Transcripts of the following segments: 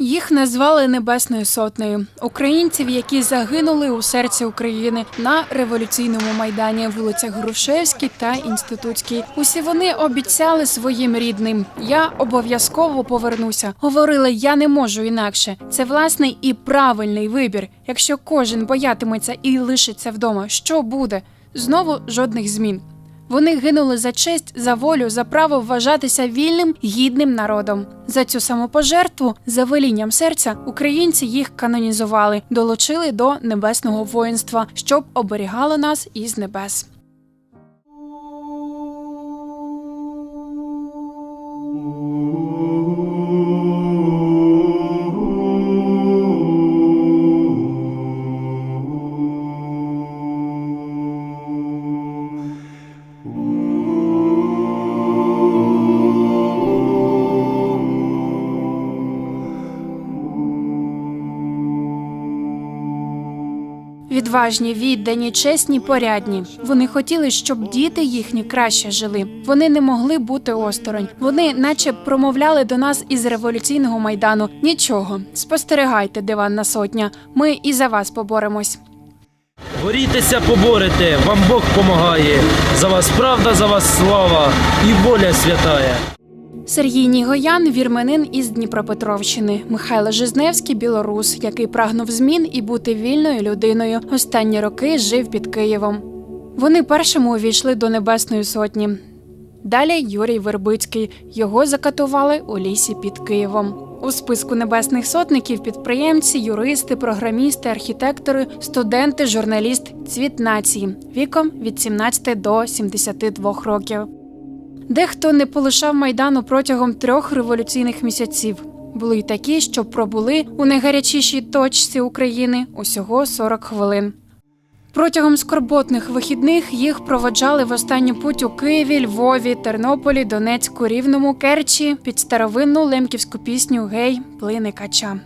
Їх назвали Небесною сотнею українців, які загинули у серці України на революційному майдані, вулицях Грушевській та Інститутській. Усі вони обіцяли своїм рідним: я обов'язково повернуся. Говорили, я не можу інакше. Це власний і правильний вибір. Якщо кожен боятиметься і лишиться вдома, що буде? Знову жодних змін. Вони гинули за честь, за волю, за право вважатися вільним, гідним народом. За цю самопожертву, за велінням серця, українці їх канонізували, долучили до небесного воїнства, щоб оберігало нас із небес. Відважні, віддані, чесні, порядні. Вони хотіли, щоб діти їхні краще жили. Вони не могли бути осторонь. Вони, наче, промовляли до нас із революційного майдану. Нічого, спостерігайте, диванна сотня. Ми і за вас поборемось. Борітеся, поборете, вам Бог помагає. За вас правда, за вас слава і воля святая. Сергій Нігоян вірменин із Дніпропетровщини. Михайло Жизневський білорус, який прагнув змін і бути вільною людиною. Останні роки жив під Києвом. Вони першими увійшли до Небесної сотні. Далі Юрій Вербицький. Його закатували у лісі під Києвом. У списку небесних сотників підприємці, юристи, програмісти, архітектори, студенти, журналіст, цвіт нації віком від 17 до 72 років. Дехто не полишав майдану протягом трьох революційних місяців. Були й такі, що пробули у найгарячішій точці України усього 40 хвилин. Протягом скорботних вихідних їх проводжали в останню путь у Києві, Львові, Тернополі, Донецьку, Рівному, Керчі під старовинну лемківську пісню Гей, плине кача.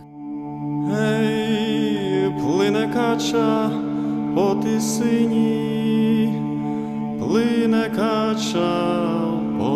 Ей, плине кача по тисині, плине кача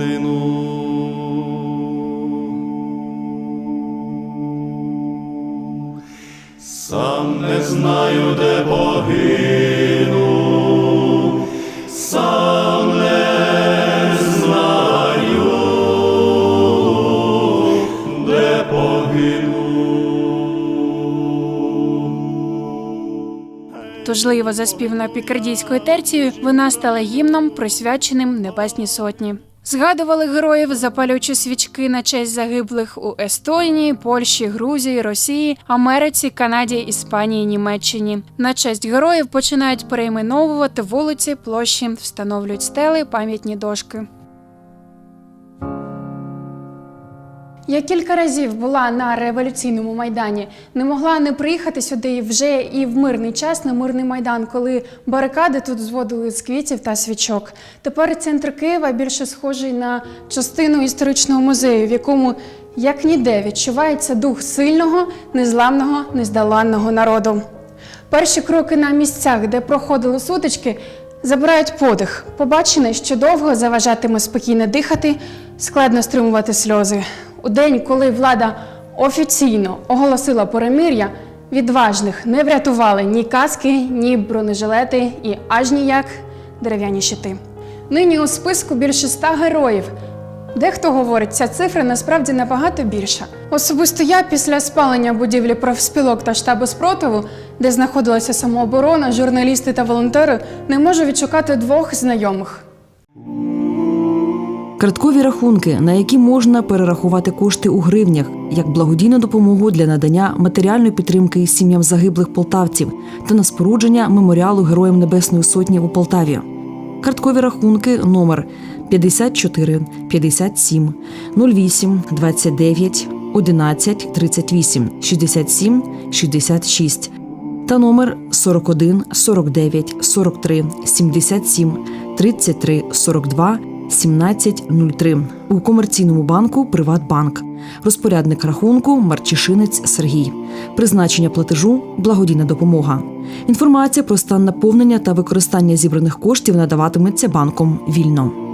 годину. Сам не знаю, де погину, сам не знаю, де погину. Тужливо заспівана пікардійською терцією, вона стала гімном, присвяченим Небесній Сотні. Згадували героїв, запалюючи свічки на честь загиблих у Естонії, Польщі, Грузії, Росії, Америці, Канаді, Іспанії, Німеччині. На честь героїв починають перейменовувати вулиці, площі, встановлюють стели, пам'ятні дошки. Я кілька разів була на революційному майдані. Не могла не приїхати сюди вже і в мирний час на мирний майдан, коли барикади тут зводили з квітів та свічок. Тепер центр Києва більше схожий на частину історичного музею, в якому як ніде відчувається дух сильного, незламного, нездоланного народу. Перші кроки на місцях, де проходили сутички, забирають подих. Побачене, що довго заважатиме спокійно дихати, складно стримувати сльози. У день, коли влада офіційно оголосила перемир'я, відважних не врятували ні каски, ні бронежилети і аж ніяк дерев'яні щити. Нині у списку більше ста героїв. Дехто говорить, ця цифра насправді набагато більша. Особисто я після спалення будівлі профспілок та штабу спротиву, де знаходилася самооборона, журналісти та волонтери, не можу відшукати двох знайомих. Карткові рахунки, на які можна перерахувати кошти у гривнях, як благодійну допомогу для надання матеріальної підтримки сім'ям загиблих полтавців та на спорудження меморіалу Героям Небесної Сотні у Полтаві. Карткові рахунки номер 54 57 08 29 11 38 67 66 та номер 41 49 43 77 33 42 1703 у комерційному банку Приватбанк. Розпорядник рахунку Марчишинець Сергій. Призначення платежу благодійна допомога. Інформація про стан наповнення та використання зібраних коштів надаватиметься банком вільно.